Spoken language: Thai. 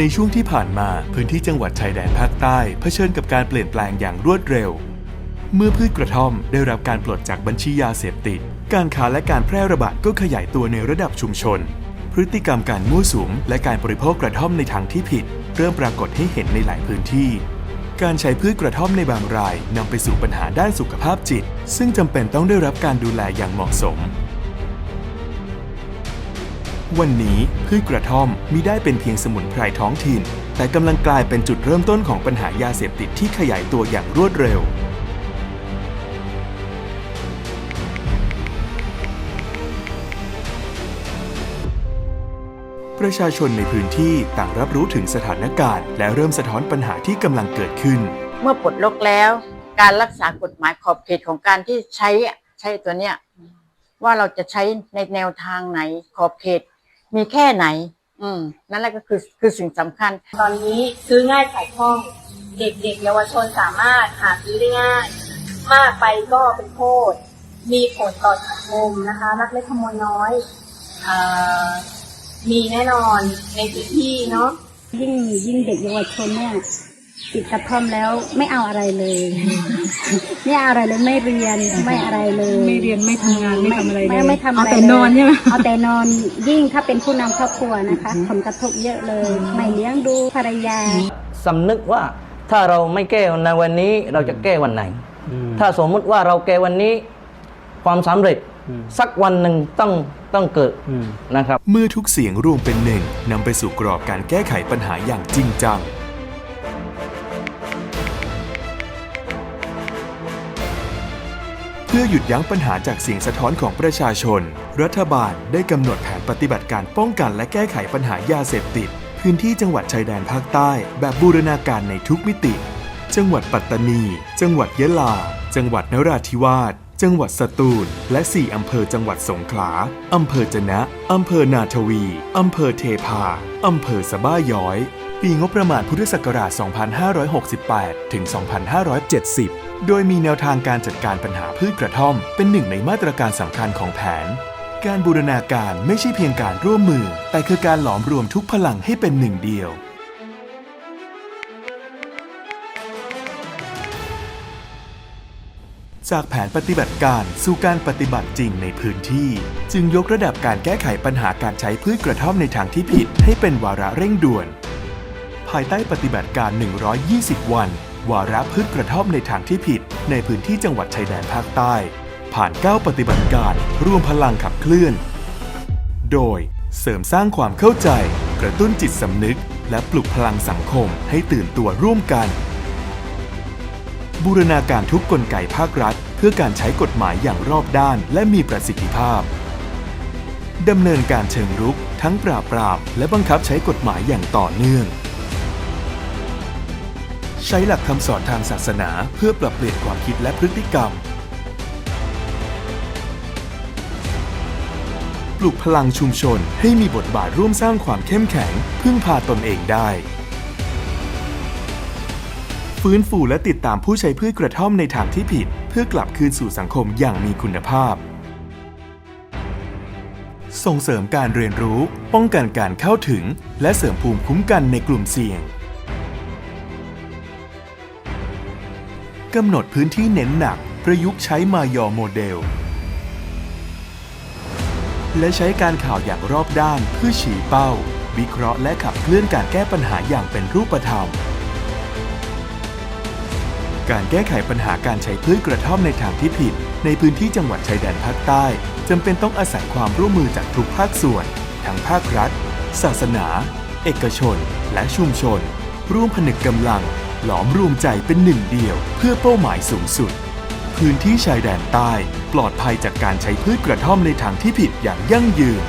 ในช่วงที่ผ่านมาพื้นที่จังหวัดชายแดนภาคใต้เผชิญกับการเปลี่ยนแปลงอย่างรวดเร็ว เมื่อพืชกระท่อมได้รับการปลดจากบัญชียาเสพติด การค้าและการแพร่ระบาดก็ขยายตัวในระดับชุมชน พฤติกรรมการมั่วสุมและการบริโภคกระท่อมในทางที่ผิด เริ่มปรากฏให้เห็นในหลายพื้นที่ การใช้พืชกระท่อมในบางรายนำไปสู่ปัญหาด้านสุขภาพจิต ซึ่งจำเป็นต้องได้รับการดูแลอย่างเหมาะสม วันนี้พืชกระท่อมมิได้เป็นเพียงสมุนไพรท้องถิ่น แต่กำลังกลายเป็นจุดเริ่มต้นของปัญหายาเสพติดที่ขยายตัวอย่างรวดเร็ว ประชาชนในพื้นที่ต่างรับรู้ถึงสถานการณ์ และเริ่มสะท้อนปัญหาที่กำลังเกิดขึ้น เมื่อปลดล็อกแล้ว การรักษากฎหมายขอบเขตของการที่ใช้ใช้ตัวเนี้ยว่าเราจะใช้ในแนวทางไหนขอบเขต มีแค่ไหน อืมนั่นแหละก็คือคือสิ่งสำคัญ ตอนนี้ซื้อง่ายขายคล่อง เด็กๆเยาวชนสามารถหาซื้อได้ง่าย มากไปก็เป็นโทษ มีผลต่อสังคมนะคะนักเล็กขโมยน้อยเอ่อมีแน่นอนในพื้นที่เนาะ ยิ่งยิ่งเด็กเยาวชนเนี่ย ติดกระท่อมแล้วไม่เอาอะไรเลย ไม่เอาอะไรเลยไม่เรียนไม่อะไรเลยไม่เรียนไม่ทำงานไม่ทำอะไรเลยไม่ไม่ทำอะไรเอาแต่นอนใช่ไหมเอาแต่นอนยิ่งถ้าเป็นผู้นำครอบครัวนะคะผลกระทบเยอะเลย ไม่เลี้ยงดูภรรยา สำนึกว่าถ้าเราไม่แก้ในวันนี้เราจะแก้วันไหน ถ้าสมมุติว่าเราแก้วันนี้ความสำเร็จสักวันหนึ่งต้องต้องเกิดนะครับ เมื่อทุกเสียงรวมเป็นหนึ่งนำไปสู่กรอบการแก้ไขปัญหาอย่างจริงจัง พื่อหยุดยั้งปัญหาจากเสียงสะท้อนของประชาชน รัฐบาลได้กำหนดแผนปฏิบัติการป้องกันและแก้ไขปัญหายาเสพติด พื้นที่จังหวัดชายแดนภาคใต้ แบบบูรณาการในทุกมิติ จังหวัดปัตตานี จังหวัดยะลา จังหวัดนราธิวาสจังหวัดสตูล และ 4 อำเภอจังหวัดสงขลา อำเภอจะนะ อำเภอนาทวี อำเภอเทพา อำเภอสะบ้าย้อย ปีงบประมาณพุทธศักราช 2568 ถึง 2570 โดยมีแนวทางการจัดการปัญหาพืชกระท่อม เป็นหนึ่งในมาตรการสำคัญของแผน การบูรณาการไม่ใช่เพียงการร่วมมือ แต่คือการหลอมรวมทุกพลังให้เป็นหนึ่งเดียว จากแผนปฏิบัติการสู่การปฏิบัติจริงในพื้นที่ จึงยกระดับการแก้ไขปัญหาการใช้พืชกระท่อมในทางที่ผิด ให้เป็นวาระเร่งด่วน ภายใต้ปฏิบัติการ 120 วัน วาระพืชกระท่อมในทางที่ผิด ในพื้นที่จังหวัดชายแดนภาคใต้ ผ่าน 9 ปฏิบัติการร่วมพลังขับเคลื่อน โดยเสริมสร้างความเข้าใจ กระตุ้นจิตสำนึก และปลุกพลังสังคมให้ตื่นตัวร่วมกัน บูรณาการทุกกลไกภาครัฐ เพื่อการใช้กฎหมายอย่างรอบด้านและมีประสิทธิภาพดำเนินการเชิงรุก ทั้งปราบปรามและบังคับใช้กฎหมายอย่างต่อเนื่อง ใช้หลักคำสอนทางศาสนาเพื่อปรับเปลี่ยนความคิดและพฤติกรรม ปลุกพลังชุมชนให้มีบทบาทร่วมสร้างความเข้มแข็ง พึ่งพาตนเองได้ ฟื้นฟูและติดตามผู้ใช้พืชกระท่อมในทางที่ผิด เพื่อกลับคืนสู่สังคมอย่างมีคุณภาพ ส่งเสริมการเรียนรู้ ป้องกันการเข้าถึง และเสริมภูมิคุ้มกันในกลุ่มเสี่ยง กำหนดพื้นที่เน้นหนัก ประยุกต์ใช้มายอโมเดล และใช้การข่าวอย่างรอบด้านเพื่อชี้เป้า วิเคราะห์และขับเคลื่อนการแก้ปัญหาอย่างเป็นรูปธรรม การแก้ไขปัญหาการใช้พืชกระท่อมในทางที่ผิด ในพื้นที่จังหวัดชายแดนภาคใต้จำเป็นต้องอาศัยความร่วมมือจากทุกภาคส่วน ทั้งภาครัฐ ศาสนา เอกชน และชุมชน ร่วมผนึกกำลัง หลอมรวมใจเป็นหนึ่งเดียว เพื่อเป้าหมายสูงสุด พื้นที่ชายแดนใต้ ปลอดภัยจากการใช้พืชกระท่อมในทางที่ผิดอย่างยั่งยืน